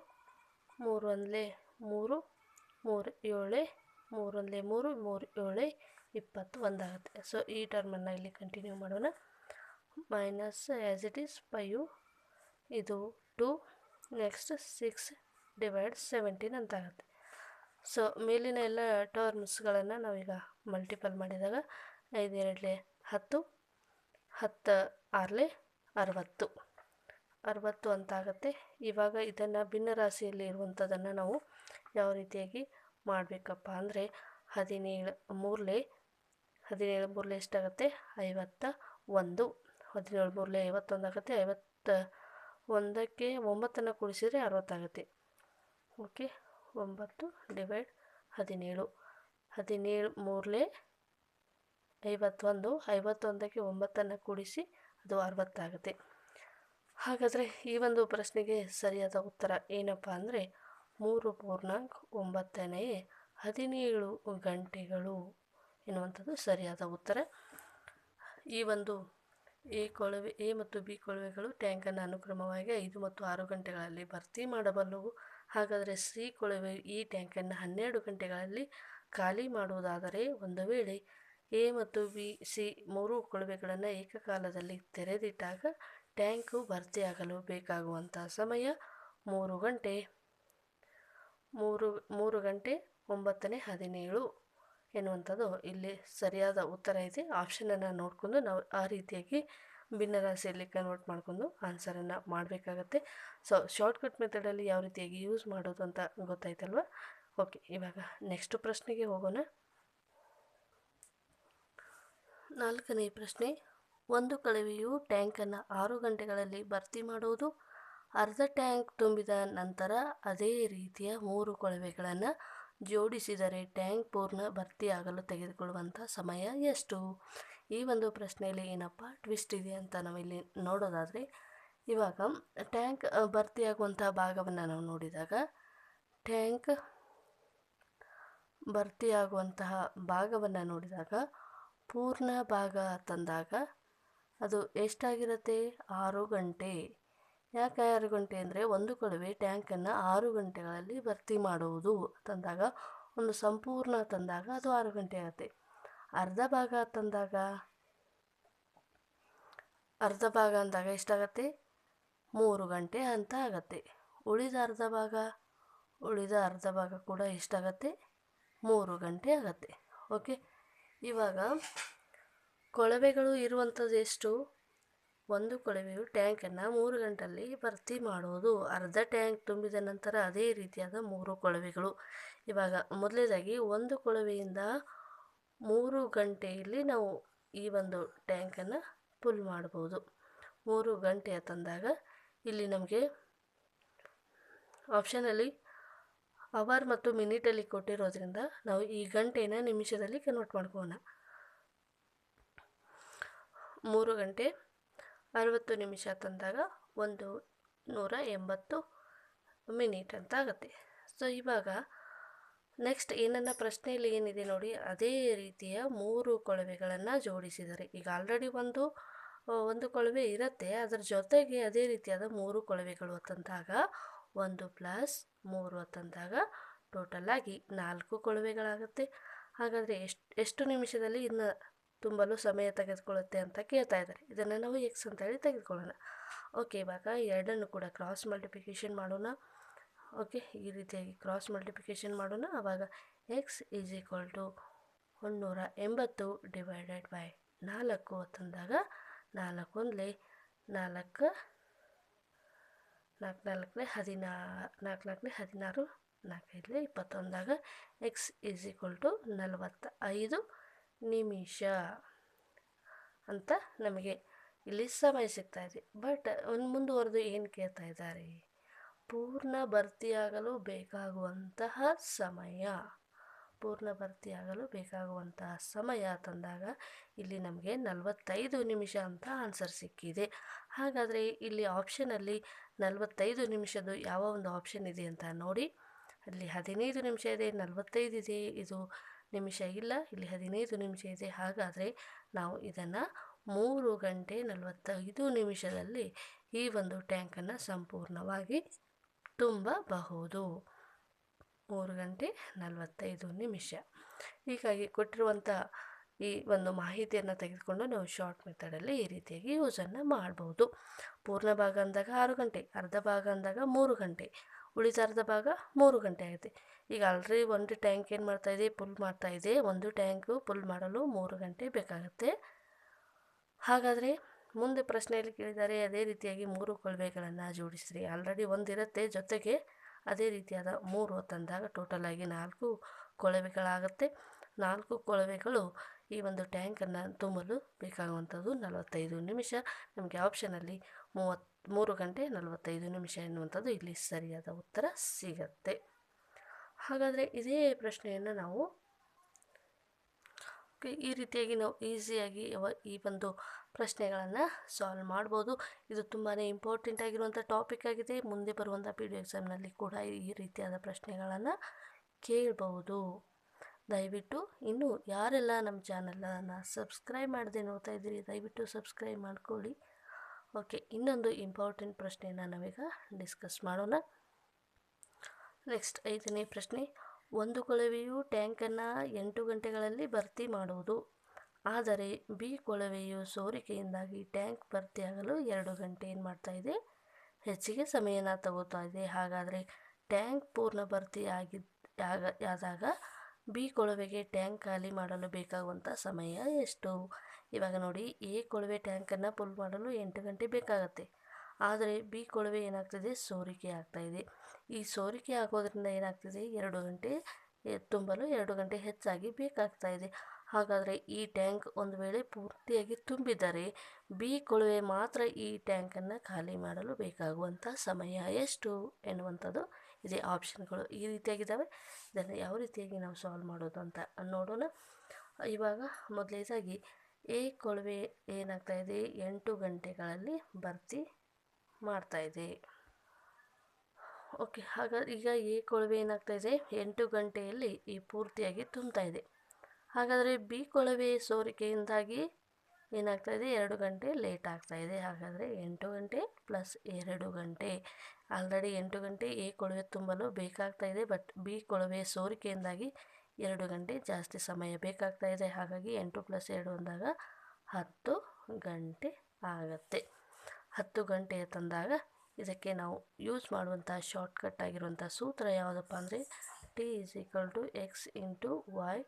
ಮೂರು ಒಂದಲೆ ಮೂರು ಮೂರು ಏಳೆ ಮೂರು ಮೂರು ಮೂರು ಏಳೆ ಇಪ್ಪತ್ತು ಒಂದಾಗುತ್ತೆ ಸೊ ಈ ಟರ್ಮನ್ನು ಇಲ್ಲಿ ಕಂಟಿನ್ಯೂ ಮಾಡೋಣ. Minus as it is five ಇದು to next six divide seventeen ಅಂತ ಆಗುತ್ತೆ ಸೊ ಮೇಲಿನ ಎಲ್ಲ ಟರ್ಮ್ಸ್ಗಳನ್ನು ನಾವೀಗ ಮಲ್ಟಿಪಲ್ ಮಾಡಿದಾಗ, ಐದು, ಎರಡಲೆ ಹತ್ತು ಹತ್ತು ಆರಲೆ ಅರವತ್ತು. ಅರವತ್ತು ಅಂತ ಆಗುತ್ತೆ ಇವಾಗ ಇದನ್ನು ಭಿನ್ನ ರಾಶಿಯಲ್ಲಿ ಇರುವಂಥದ್ದನ್ನು ನಾವು ಯಾವ ರೀತಿಯಾಗಿ ಮಾಡಬೇಕಪ್ಪ ಅಂದರೆ ಹದಿನೇಳು, ಮೂರಲೆ ಹದಿನೇಳು ಮೂರಲೆ ಎಷ್ಟಾಗುತ್ತೆ? ಐವತ್ತ ಒಂದು. ಹದಿನೇಳು ಮೂರಲೆ ಐವತ್ತೊಂದು ಆಗುತ್ತೆ. ಐವತ್ತ ಒಂದಕ್ಕೆ ಒಂಬತ್ತನ್ನು ಕೂಡಿಸಿದರೆ ಅರವತ್ತಾಗುತ್ತೆ ಓಕೆ, ಒಂಬತ್ತು ಡಿವೈಡ್ ಹದಿನೇಳು. ಹದಿನೇಳು ಮೂರಲೆ ಐವತ್ತೊಂದು, ಐವತ್ತೊಂದಕ್ಕೆ ಒಂಬತ್ತನ್ನು ಕೂಡಿಸಿ ಅದು ಅರವತ್ತಾಗುತ್ತೆ. ಹಾಗಾದರೆ ಈ ಒಂದು ಪ್ರಶ್ನೆಗೆ ಸರಿಯಾದ ಉತ್ತರ ಏನಪ್ಪ ಅಂದರೆ ಮೂರು ಪೂರ್ಣಾಂಕ ಒಂಬತ್ತನೇ ಹದಿನೇಳು ಗಂಟೆಗಳು ಎನ್ನುವಂಥದ್ದು ಸರಿಯಾದ ಉತ್ತರ. ಈ ಒಂದು ಎ ಕೊಳವೆ, ಎ ಮತ್ತು ಬಿ ಕೊಳವೆಗಳು ಟ್ಯಾಂಕನ್ನು ಅನುಕ್ರಮವಾಗಿ ಐದು ಮತ್ತು ಆರು ಗಂಟೆಗಳಲ್ಲಿ ಭರ್ತಿ ಮಾಡಬಲ್ಲವು. ಹಾಗಾದರೆ ಸಿ ಕೊಳವೆ ಈ ಟ್ಯಾಂಕನ್ನು ಹನ್ನೆರಡು ಗಂಟೆಗಳಲ್ಲಿ ಖಾಲಿ ಮಾಡುವುದಾದರೆ ಒಂದು ವೇಳೆ ಎ ಮತ್ತು ಬಿ, ಸಿ ಮೂರು ಕೊಳವೆಗಳನ್ನು ಏಕಕಾಲದಲ್ಲಿ ತೆರೆದಿಟ್ಟಾಗ ಟ್ಯಾಂಕು ಭರ್ತಿಯಾಗಲು ಬೇಕಾಗುವಂಥ ಸಮಯ ಮೂರು ಗಂಟೆ. ಮೂರು ಮೂರು ಗಂಟೆ ಒಂಬತ್ತನೇ ಹದಿನೇಳು ಎನ್ನುವಂಥದ್ದು ಇಲ್ಲಿ ಸರಿಯಾದ ಉತ್ತರ ಇದೆ. ಆಪ್ಷನನ್ನು ನೋಡಿಕೊಂಡು ನಾವು ಆ ರೀತಿಯಾಗಿ ಭಿನ್ನರಾಶಿಯಲ್ಲಿ ಕನ್ವರ್ಟ್ ಮಾಡಿಕೊಂಡು ಆನ್ಸರನ್ನು ಮಾಡಬೇಕಾಗತ್ತೆ. ಸೊ ಶಾರ್ಟ್ಕಟ್ ಮೆಥಡಲ್ಲಿ ಯಾವ ರೀತಿಯಾಗಿ ಯೂಸ್ ಮಾಡೋದು ಅಂತ ಗೊತ್ತಾಯ್ತಲ್ವ? ಓಕೆ ಇವಾಗ ನೆಕ್ಸ್ಟ್ ಪ್ರಶ್ನೆಗೆ ಹೋಗೋಣ. ನಾಲ್ಕನೇ ಪ್ರಶ್ನೆ, ಒಂದು ಕಳವೆಯು ಟ್ಯಾಂಕನ್ನು ಆರು ಗಂಟೆಗಳಲ್ಲಿ ಭರ್ತಿ ಮಾಡುವುದು, ಅರ್ಧ ಟ್ಯಾಂಕ್ ತುಂಬಿದ ನಂತರ ಅದೇ ರೀತಿಯ ಮೂರು ಕೊಳವೆಗಳನ್ನು ಜೋಡಿಸಿದರೆ ಟ್ಯಾಂಕ್ ಪೂರ್ಣ ಭರ್ತಿಯಾಗಲು ತೆಗೆದುಕೊಳ್ಳುವಂಥ ಸಮಯ ಎಷ್ಟು? ಈ ಒಂದು ಪ್ರಶ್ನೆಯಲ್ಲಿ ಏನಪ್ಪ ಟ್ವಿಸ್ಟ್ ಇದೆ ಅಂತ ನಾವಿಲ್ಲಿ ನೋಡೋದಾದರೆ, ಇವಾಗ ಟ್ಯಾಂಕ್ ಭರ್ತಿಯಾಗುವಂಥ ಭಾಗವನ್ನು ನಾವು ನೋಡಿದಾಗ, ಟ್ಯಾಂಕ್ ಭರ್ತಿಯಾಗುವಂತಹ ಭಾಗವನ್ನು ನೋಡಿದಾಗ ಪೂರ್ಣ ಭಾಗ ತಂದಾಗ ಅದು ಎಷ್ಟಾಗಿರುತ್ತೆ? ಆರು ಗಂಟೆ. ಯಾಕೆ ಆರು ಗಂಟೆ ಅಂದರೆ ಒಂದು ಕೊಳವೆ ಟ್ಯಾಂಕನ್ನು ಆರು ಗಂಟೆಗಳಲ್ಲಿ ಭರ್ತಿ ಮಾಡುವುದು ತಂದಾಗ, ಒಂದು ಸಂಪೂರ್ಣ ತಂದಾಗ ಅದು ಆರು ಗಂಟೆ ಆಗುತ್ತೆ. ಅರ್ಧ ಭಾಗ ತಂದಾಗ? ಅರ್ಧ ಭಾಗ ಅಂದಾಗ ಎಷ್ಟಾಗತ್ತೆ? ಮೂರು ಗಂಟೆ ಅಂತ ಆಗತ್ತೆ. ಉಳಿದ ಅರ್ಧ ಭಾಗ? ಉಳಿದ ಅರ್ಧ ಭಾಗ ಕೂಡ ಎಷ್ಟಾಗತ್ತೆ? ಮೂರು ಗಂಟೆ ಆಗತ್ತೆ. ಓಕೆ? ಇವಾಗ ಕೊಳವೆಗಳು ಇರುವಂಥದ್ದು ಎಷ್ಟು? ಒಂದು ಕೊಳವೆಯು ಟ್ಯಾಂಕನ್ನು ಮೂರು ಗಂಟಲ್ಲಿ ಭರ್ತಿ ಮಾಡೋದು. ಅರ್ಧ ಟ್ಯಾಂಕ್ ತುಂಬಿದ ನಂತರ ಅದೇ ರೀತಿಯಾದ ಮೂರು ಕೊಳವೆಗಳು. ಇವಾಗ ಮೊದಲನೇದಾಗಿ ಒಂದು ಕೊಳವೆಯಿಂದ ಮೂರು ಗಂಟೆಯಲ್ಲಿ ನಾವು ಈ ಒಂದು ಟ್ಯಾಂಕನ್ನು ಫುಲ್ ಮಾಡ್ಬೋದು. ಮೂರು ಗಂಟೆ ತಂದಾಗ ಇಲ್ಲಿ ನಮಗೆ ಆಪ್ಷನಲ್ಲಿ ಅವರ್ ಮತ್ತು ಮಿನಿಟಲ್ಲಿ ಕೊಟ್ಟಿರೋದ್ರಿಂದ ನಾವು ಈ ಗಂಟೆನ ನಿಮಿಷದಲ್ಲಿ ಕನ್ವರ್ಟ್ ಮಾಡ್ಕೋಣ. ಮೂರು ಗಂಟೆ ಅರವತ್ತು ನಿಮಿಷ ತಂದಾಗ ಒಂದು ನೂರ ಎಂಬತ್ತು ಮಿನಿಟ್ ಅಂತ ಆಗುತ್ತೆ. ಸೊ ಇವಾಗ ನೆಕ್ಸ್ಟ್ ಏನನ್ನ ಪ್ರಶ್ನೆಯಲ್ಲಿ ಏನಿದೆ ನೋಡಿ, ಅದೇ ರೀತಿಯ ಮೂರು ಕೊಳವೆಗಳನ್ನು ಜೋಡಿಸಿದರೆ, ಈಗ ಆಲ್ರೆಡಿ ಒಂದು ಒಂದು ಕೊಳವೆ ಇರುತ್ತೆ, ಅದರ ಜೊತೆಗೆ ಅದೇ ರೀತಿಯಾದ ಮೂರು ಕೊಳವೆಗಳು ಅಂತಂದಾಗ ಒಂದು ಪ್ಲಸ್ ಮೂರು ಅಂತಂದಾಗ ಆಗಿ ನಾಲ್ಕು ಕೊಳವೆಗಳಾಗುತ್ತೆ. ಹಾಗಾದರೆ ಎಷ್ಟು ಎಷ್ಟು ನಿಮಿಷದಲ್ಲಿ ಇನ್ನು ತುಂಬಲು ಸಮಯ ತೆಗೆದುಕೊಳ್ಳುತ್ತೆ ಅಂತ ಕೇಳ್ತಾ ಇದ್ದಾರೆ. ಇದನ್ನು ನಾವು ಎಕ್ಸ್ ಅಂತೇಳಿ ತೆಗೆದುಕೊಳ್ಳೋಣ. ಓಕೆ ಇವಾಗ ಎರಡನ್ನು ಕೂಡ ಕ್ರಾಸ್ ಮಲ್ಟಿಪ್ಲಿಕೇಶನ್ ಮಾಡೋಣ. ಓಕೆ ಈ ರೀತಿಯಾಗಿ ಕ್ರಾಸ್ ಮಲ್ಟಿಪ್ಲಿಕೇಶನ್ ಮಾಡೋಣ. ಆವಾಗ ಎಕ್ಸ್ ಈಸ್ ಈಕ್ವಲ್ ಟು ಒಂದುನೂರ ಎಂಬತ್ತು ಡಿವೈಡೆಡ್ ಬೈ ನಾಲ್ಕು ಅಂತಂದಾಗ ನಾಲ್ಕು ಒಂದಲೇ ನಾಲ್ಕು ನಾಲ್ಕು ನಾಲ್ಕನೇ ಹದಿನಾ ನಾಲ್ಕು ನಾಲ್ಕನೇ ಹದಿನಾರು ನಾಲ್ಕೈದಲೇ ಇಪ್ಪತ್ತೊಂದಾಗ ಎಕ್ಸ್ ಈಸ್ ಈಕ್ವಲ್ ಟು ನಲವತ್ತ ಐದು ನಿಮಿಷ ಅಂತ ನಮಗೆ ಇಲ್ಲಿ ಸಮಯ ಸಿಗ್ತಾ ಇದೆ. ಬಟ್ ಒಂದು ಮುಂದುವರೆದು ಏನು ಕೇಳ್ತಾ ಇದ್ದಾರೆ? ಪೂರ್ಣ ಭರ್ತಿಯಾಗಲು ಬೇಕಾಗುವಂತಹ ಸಮಯ. ಪೂರ್ಣ ಭರ್ತಿಯಾಗಲು ಬೇಕಾಗುವಂತಹ ಸಮಯ ತಂದಾಗ ಇಲ್ಲಿ ನಮಗೆ ನಲವತ್ತೈದು ನಿಮಿಷ ಅಂತ ಆನ್ಸರ್ ಸಿಕ್ಕಿದೆ. ಹಾಗಾದರೆ ಇಲ್ಲಿ ಆಪ್ಷನಲ್ಲಿ ನಲವತ್ತೈದು ನಿಮಿಷದ್ದು ಯಾವ ಒಂದು ಆಪ್ಷನ್ ಇದೆ ಅಂತ ನೋಡಿ. ಅಲ್ಲಿ ಹದಿನೈದು ನಿಮಿಷ ಇದೆ, ನಲವತ್ತೈದು ಇದೆ, ಇದು ನಿಮಿಷ ಇಲ್ಲ, ಇಲ್ಲಿ ಹದಿನೈದು ನಿಮಿಷ ಇದೆ. ಹಾಗಾದರೆ ನಾವು ಇದನ್ನು ಮೂರು ಗಂಟೆ ನಲವತ್ತೈದು ನಿಮಿಷದಲ್ಲಿ ಈ ಒಂದು ಟ್ಯಾಂಕನ್ನು ಸಂಪೂರ್ಣವಾಗಿ ತುಂಬಬಹುದು. ಮೂರು ಗಂಟೆ ನಲವತ್ತೈದು ನಿಮಿಷ. ಹೀಗಾಗಿ ಕೊಟ್ಟಿರುವಂಥ ಈ ಒಂದು ಮಾಹಿತಿಯನ್ನು ತೆಗೆದುಕೊಂಡು ನಾವು ಶಾರ್ಟ್ ಮೆಥಡಲ್ಲಿ ಈ ರೀತಿಯಾಗಿ ಯೂಸನ್ನು ಮಾಡ್ಬೋದು. ಪೂರ್ಣ ಭಾಗ ಅಂದಾಗ ಆರು ಗಂಟೆ, ಅರ್ಧ ಭಾಗ ಅಂದಾಗ ಮೂರು ಗಂಟೆ, ಉಳಿದ ಅರ್ಧ ಭಾಗ ಮೂರು ಗಂಟೆ ಆಗುತ್ತೆ ಈಗ ಆಲ್ರೆಡಿ ಒಂದು ಟ್ಯಾಂಕ್ ಏನು ಮಾಡ್ತಾ ಇದೆ? ಫುಲ್ ಮಾಡ್ತಾ ಇದೆ. ಒಂದು ಟ್ಯಾಂಕು ಪುಲ್ ಮಾಡಲು ಮೂರು ಗಂಟೆ ಬೇಕಾಗುತ್ತೆ. ಹಾಗಾದರೆ ಮುಂದೆ ಪ್ರಶ್ನೆಯಲ್ಲಿ ಕೇಳಿದ್ದಾರೆ ಅದೇ ರೀತಿಯಾಗಿ ಮೂರು ಕೊಳವೆಗಳನ್ನು ಜೋಡಿಸಿರಿ. ಆಲ್ರೆಡಿ ಒಂದಿರುತ್ತೆ ಜೊತೆಗೆ ಅದೇ ರೀತಿಯಾದ ಮೂರು ತಂದಾಗ ಟೋಟಲ್ ಆಗಿ ನಾಲ್ಕು ಕೊಳವೆಗಳಾಗುತ್ತೆ. ನಾಲ್ಕು ಕೊಳವೆಗಳು ಈ ಒಂದು ಟ್ಯಾಂಕನ್ನು ತುಂಬಲು ಬೇಕಾಗುವಂಥದ್ದು ನಲವತ್ತೈದು ನಿಮಿಷ. ನಮಗೆ ಆಪ್ಷನಲ್ಲಿ ಮೂವತ್, ಮೂರು ಗಂಟೆ ನಲವತ್ತೈದು ನಿಮಿಷ ಎನ್ನುವಂಥದ್ದು ಇಲ್ಲಿ ಸರಿಯಾದ ಉತ್ತರ ಸಿಗತ್ತೆ. ಹಾಗಾದರೆ ಇದೇ ಪ್ರಶ್ನೆಯನ್ನು ನಾವು ಈ ರೀತಿಯಾಗಿ ನಾವು ಈಸಿಯಾಗಿ ಈ ಒಂದು ಪ್ರಶ್ನೆಗಳನ್ನು ಸಾಲ್ವ್ ಮಾಡ್ಬೋದು. ಇದು ತುಂಬಾ ಇಂಪಾರ್ಟೆಂಟ್ ಆಗಿರುವಂಥ ಟಾಪಿಕ್ ಆಗಿದೆ. ಮುಂದೆ ಬರುವಂಥ ಪಿ ಡಿ ಎಕ್ಸಾಮ್ನಲ್ಲಿ ಕೂಡ ಈ ರೀತಿಯಾದ ಪ್ರಶ್ನೆಗಳನ್ನು ಕೇಳಬಹುದು. ದಯವಿಟ್ಟು ಇನ್ನು ಯಾರೆಲ್ಲ ನಮ್ಮ ಚಾನಲನ್ನು ಸಬ್ಸ್ಕ್ರೈಬ್ ಮಾಡದೆ ನೋಡ್ತಾ ಇದ್ದೀರಿ, ದಯವಿಟ್ಟು ಸಬ್ಸ್ಕ್ರೈಬ್ ಮಾಡ್ಕೊಳ್ಳಿ. ಓಕೆ ಇನ್ನೊಂದು ಇಂಪಾರ್ಟೆಂಟ್ ಪ್ರಶ್ನೆಯನ್ನು ನಾವೀಗ ಡಿಸ್ಕಸ್ ಮಾಡೋಣ. ನೆಕ್ಸ್ಟ್ ಐದನೇ ಪ್ರಶ್ನೆ, ಒಂದು ಕೊಳವೆಯು ಟ್ಯಾಂಕನ್ನು ಎಂಟು ಗಂಟೆಗಳಲ್ಲಿ ಭರ್ತಿ ಮಾಡುವುದು. ಆದರೆ ಬಿ ಕೊಳವೆಯು ಸೋರಿಕೆಯಿಂದಾಗಿ ಟ್ಯಾಂಕ್ ಭರ್ತಿಯಾಗಲು ಎರಡು ಗಂಟೆ ಏನು ಮಾಡ್ತಾ ಇದೆ? ಹೆಚ್ಚಿಗೆ ಸಮಯನ ತಗೋತಾ ಇದೆ. ಹಾಗಾದರೆ ಟ್ಯಾಂಕ್ ಪೂರ್ಣ ಭರ್ತಿ ಆಗಿ, ಆದಾಗ ಬಿ ಕೊಳವೆಗೆ ಟ್ಯಾಂಕ್ ಖಾಲಿ ಮಾಡಲು ಬೇಕಾಗುವಂಥ ಸಮಯ ಎಷ್ಟು? ಇವಾಗ ನೋಡಿ, ಎ ಕೊಳವೆ ಟ್ಯಾಂಕನ್ನು ಫುಲ್ ಮಾಡಲು ಎಂಟು ಗಂಟೆ ಬೇಕಾಗತ್ತೆ. ಆದರೆ ಬಿ ಕೊಳವೆ ಏನಾಗ್ತದೆ? ಸೋರಿಕೆ ಇದೆ. ಈ ಸೋರಿಕೆ ಆಗೋದ್ರಿಂದ ಏನಾಗ್ತಿದೆ? ಎರಡು ಗಂಟೆ ತುಂಬಲು ಎರಡು ಗಂಟೆ ಹೆಚ್ಚಾಗಿ ಬೇಕಾಗ್ತಾ ಇದೆ. ಹಾಗಾದರೆ ಈ ಟ್ಯಾಂಕ್ ಒಂದು ವೇಳೆ ಪೂರ್ತಿಯಾಗಿ ತುಂಬಿದರೆ ಬಿ ಕೊಳವೆ ಮಾತ್ರ ಈ ಟ್ಯಾಂಕನ್ನು ಖಾಲಿ ಮಾಡಲು ಬೇಕಾಗುವಂಥ ಸಮಯ ಎಷ್ಟು ಎನ್ನುವಂಥದ್ದು ಇದೆ. ಆಪ್ಷನ್ಗಳು ಈ ರೀತಿಯಾಗಿದ್ದಾವೆ. ಇದನ್ನು ಯಾವ ರೀತಿಯಾಗಿ ನಾವು ಸಾಲ್ವ್ ಮಾಡೋದು ಅಂತ ನೋಡೋಣ. ಇವಾಗ ಮೊದಲನೇದಾಗಿ ಎ ಕೊಳವೆ ಏನಾಗ್ತಾ ಇದೆ? ಎಂಟು ಗಂಟೆಗಳಲ್ಲಿ ಭರ್ತಿ ಮಾಡ್ತಾ ಇದೆ. ಓಕೆ ಹಾಗಾದ್ರೆ ಈಗ ಎ ಕೊಳವೆ ಏನಾಗ್ತಾ ಇದೆ? ಎಂಟು ಗಂಟೆಯಲ್ಲಿ ಈ ಪೂರ್ತಿಯಾಗಿ ತುಂಬ್ತಾ ಇದೆ. ಹಾಗಾದರೆ ಬಿ ಕೊಳವೆ ಸೋರಿಕೆಯಿಂದಾಗಿ ಏನಾಗ್ತಾ ಇದೆ? ಎರಡು ಗಂಟೆ ಲೇಟ್ ಆಗ್ತಾ ಇದೆ. ಹಾಗಾದರೆ ಎಂಟು ಗಂಟೆ ಪ್ಲಸ್ ಎರಡು ಗಂಟೆ. ಆಲ್ರೆಡಿ ಎಂಟು ಗಂಟೆ ಎ ಕೊಳವೆ ತುಂಬಲು ಬೇಕಾಗ್ತಾ ಇದೆ, ಬಟ್ ಬಿ ಕೊಳವೆ ಸೋರಿಕೆಯಿಂದಾಗಿ ಎರಡು ಗಂಟೆ ಜಾಸ್ತಿ ಸಮಯ ಬೇಕಾಗ್ತಾ ಇದೆ. ಹಾಗಾಗಿ ಎಂಟು ಪ್ಲಸ್ ಎರಡು ಅಂದಾಗ ಹತ್ತು ಗಂಟೆ ಆಗತ್ತೆ. ಹತ್ತು ಗಂಟೆ ತಂದಾಗ ಇದಕ್ಕೆ ನಾವು ಯೂಸ್ ಮಾಡುವಂಥ ಶಾರ್ಟ್ಕಟ್ ಆಗಿರುವಂಥ ಸೂತ್ರ ಯಾವುದಪ್ಪ ಅಂದರೆ T is equal to X into Y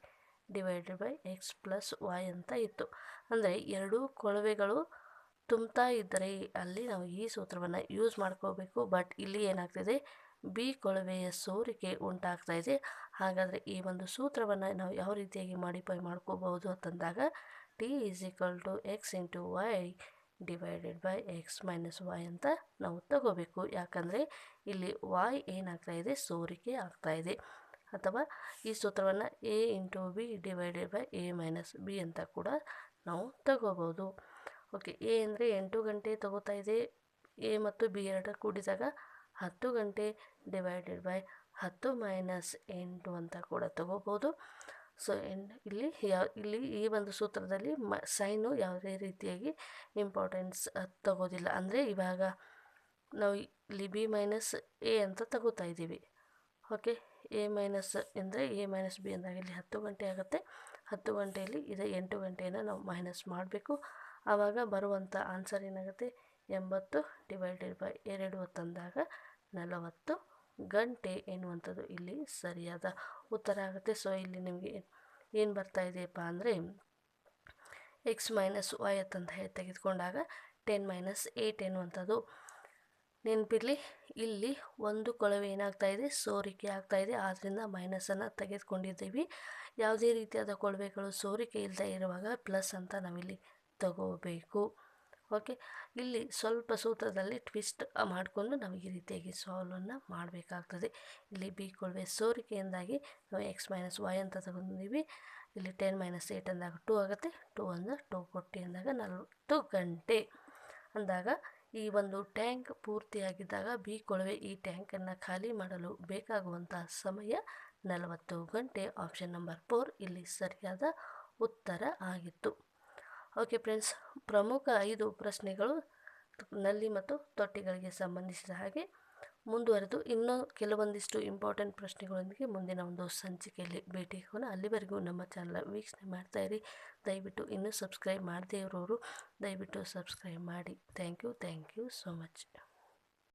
divided by X plus Y ಅಂತ ಇತ್ತು. ಅಂದರೆ ಎರಡೂ ಕೊಳವೆಗಳು ತುಂಬ್ತಾ ಇದ್ದರೆ ಅಲ್ಲಿ ನಾವು ಈ ಸೂತ್ರವನ್ನು ಯೂಸ್ ಮಾಡ್ಕೋಬೇಕು. ಬಟ್ ಇಲ್ಲಿ ಏನಾಗ್ತಿದೆ? ಬಿ ಕೊಳವೆಯ ಸೋರಿಕೆ ಉಂಟಾಗ್ತಾ ಇದೆ. ಹಾಗಾದರೆ ಈ ಒಂದು ಸೂತ್ರವನ್ನು ನಾವು ಯಾವ ರೀತಿಯಾಗಿ ಮಾಡಿಫೈ ಮಾಡ್ಕೋಬಹುದು ಅಂತಂದಾಗ T is equal to X into Y divided by X minus Y ಅಂತ ನಾವು ತಗೋಬೇಕು. ಯಾಕಂದರೆ ಇಲ್ಲಿ ವೈ ಏನಾಗ್ತಾ ಇದೆ? ಸೋರಿಕೆ ಆಗ್ತಾ ಅಥವಾ ಈ ಸೂತ್ರವನ್ನು A into B divided by A minus B ಅಂತ ಕೂಡ ನಾವು ತಗೋಬೋದು. ಓಕೆ ಎ ಅಂದರೆ ಎಂಟು ಗಂಟೆ ತಗೋತಾ ಇದೆ. ಎ ಮತ್ತು ಬಿ ಎರಡು ಕೂಡಿದಾಗ ಹತ್ತು ಗಂಟೆ ಡಿವೈಡೆಡ್ ಬೈ ಹತ್ತು ಮೈನಸ್ ಎಂಟು ಅಂತ ಕೂಡ ತಗೋಬೋದು. ಸೊ ಎನ್, ಇಲ್ಲಿ ಯಾವ ಇಲ್ಲಿ ಈ ಒಂದು ಸೂತ್ರದಲ್ಲಿ ಮ ಸೈನು ಯಾವುದೇ ರೀತಿಯಾಗಿ ಇಂಪಾರ್ಟೆನ್ಸ್ ತಗೋದಿಲ್ಲ. ಅಂದರೆ ಇವಾಗ ನಾವು ಇಲ್ಲಿ ಬಿ ಮೈನಸ್ ಎ ಅಂತ ತಗೋತಾ ಇದ್ದೀವಿ. ಓಕೆ ಎ ಮೈನಸ್ ಅಂದರೆ ಎ ಮೈನಸ್ ಬಿ ಅಂದಾಗ ಇಲ್ಲಿ ಹತ್ತು ಗಂಟೆ ಆಗುತ್ತೆ. ಹತ್ತು ಗಂಟೆಯಲ್ಲಿ ಇದು ಎಂಟು ಗಂಟೆಯನ್ನು ನಾವು ಮೈನಸ್ ಮಾಡಬೇಕು. ಆವಾಗ ಬರುವಂಥ ಆನ್ಸರ್ ಏನಾಗುತ್ತೆ? ಎಂಬತ್ತು ಡಿವೈಡೆಡ್ ಬೈ ಎರಡು ತಂದಾಗ ನಲವತ್ತು ಗಂಟೆ ಎನ್ನುವಂಥದ್ದು ಇಲ್ಲಿ ಸರಿಯಾದ ಉತ್ತರ ಆಗುತ್ತೆ. ಸೊ ಇಲ್ಲಿ ನಿಮಗೆ ಏನು ಬರ್ತಾ ಇದೆಯಪ್ಪ ಅಂದರೆ ಎಕ್ಸ್ ಮೈನಸ್ ವೈ ಅಂತ ಹೇಳಿ ತೆಗೆದುಕೊಂಡಾಗ ಟೆನ್ ಮೈನಸ್ ಏಯ್ಟ್ ಎನ್ನುವಂಥದ್ದು. ನೆನಪಿರಲಿ, ಇಲ್ಲಿ ಒಂದು ಕೊಳವೆ ಏನಾಗ್ತಾ ಇದೆ? ಸೋರಿಕೆ ಆಗ್ತಾ ಇದೆ. ಆದ್ದರಿಂದ ಮೈನಸನ್ನು ತೆಗೆದುಕೊಂಡಿದ್ದೀವಿ. ಯಾವುದೇ ರೀತಿಯಾದ ಕೊಳವೆಗಳು ಸೋರಿಕೆ ಇಲ್ಲದೆ ಇರುವಾಗ ಪ್ಲಸ್ ಅಂತ ನಾವಿಲ್ಲಿ ತಗೋಬೇಕು. ಓಕೆ? ಇಲ್ಲಿ ಸ್ವಲ್ಪ ಸೂತ್ರದಲ್ಲಿ ಟ್ವಿಸ್ಟ್ ಮಾಡಿಕೊಂಡು ನಾವು ಈ ರೀತಿಯಾಗಿ ಸಾಲ್ವನ್ನು ಮಾಡಬೇಕಾಗ್ತದೆ. ಇಲ್ಲಿ ಬಿ ಕೊಳವೆ ಸೋರಿಕೆಯಿಂದಾಗಿ ನಾವು ಎಕ್ಸ್ ಮೈನಸ್ ವೈ ಅಂತ ತಗೊಂಡಿದ್ದೀವಿ. ಇಲ್ಲಿ ಟೆನ್ ಮೈನಸ್ ಏಯ್ಟ್ ಅಂದಾಗ ಟೂ ಆಗುತ್ತೆ. ಟೂ ಅಂದರೆ ಟೂ ಫೋರ್ಟಿ ಅಂದಾಗ ನಲವತ್ತು ಗಂಟೆ. ಅಂದಾಗ ಈ ಒಂದು ಟ್ಯಾಂಕ್ ಪೂರ್ತಿಯಾಗಿದ್ದಾಗ ಬಿ ಕೊಳವೆ ಈ ಟ್ಯಾಂಕನ್ನು ಖಾಲಿ ಮಾಡಲು ಬೇಕಾಗುವಂಥ ಸಮಯ ನಲವತ್ತು ಗಂಟೆ. ಆಪ್ಷನ್ ನಂಬರ್ ಫೋರ್ ಇಲ್ಲಿ ಸರಿಯಾದ ಉತ್ತರ ಆಗಿತ್ತು. ಓಕೆ ಫ್ರೆಂಡ್ಸ್, ಪ್ರಮುಖ ಐದು ಪ್ರಶ್ನೆಗಳು ನಲ್ಲಿ ಮತ್ತು ತೊಟ್ಟಿಗಳಿಗೆ ಸಂಬಂಧಿಸಿದ ಹಾಗೆ ಮುಂದುವರೆದು ಇನ್ನೂ ಕೆಲವೊಂದಿಷ್ಟು ಇಂಪಾರ್ಟೆಂಟ್ ಪ್ರಶ್ನೆಗಳೊಂದಿಗೆ ಮುಂದಿನ ಒಂದು ಸಂಚಿಕೆಯಲ್ಲಿ ಭೇಟಿ ಆಗೋಣ. ಅಲ್ಲಿವರೆಗೂ ನಮ್ಮ ಚಾನಲ್ ವೀಕ್ಷಣೆ ಮಾಡ್ತಾಯಿರಿ ದಯವಿಟ್ಟು ಇನ್ನೂ ಸಬ್ಸ್ಕ್ರೈಬ್ ಮಾಡದೇ ಇರೋರು ದಯವಿಟ್ಟು ಸಬ್ಸ್ಕ್ರೈಬ್ ಮಾಡಿ. Thank you thank you so much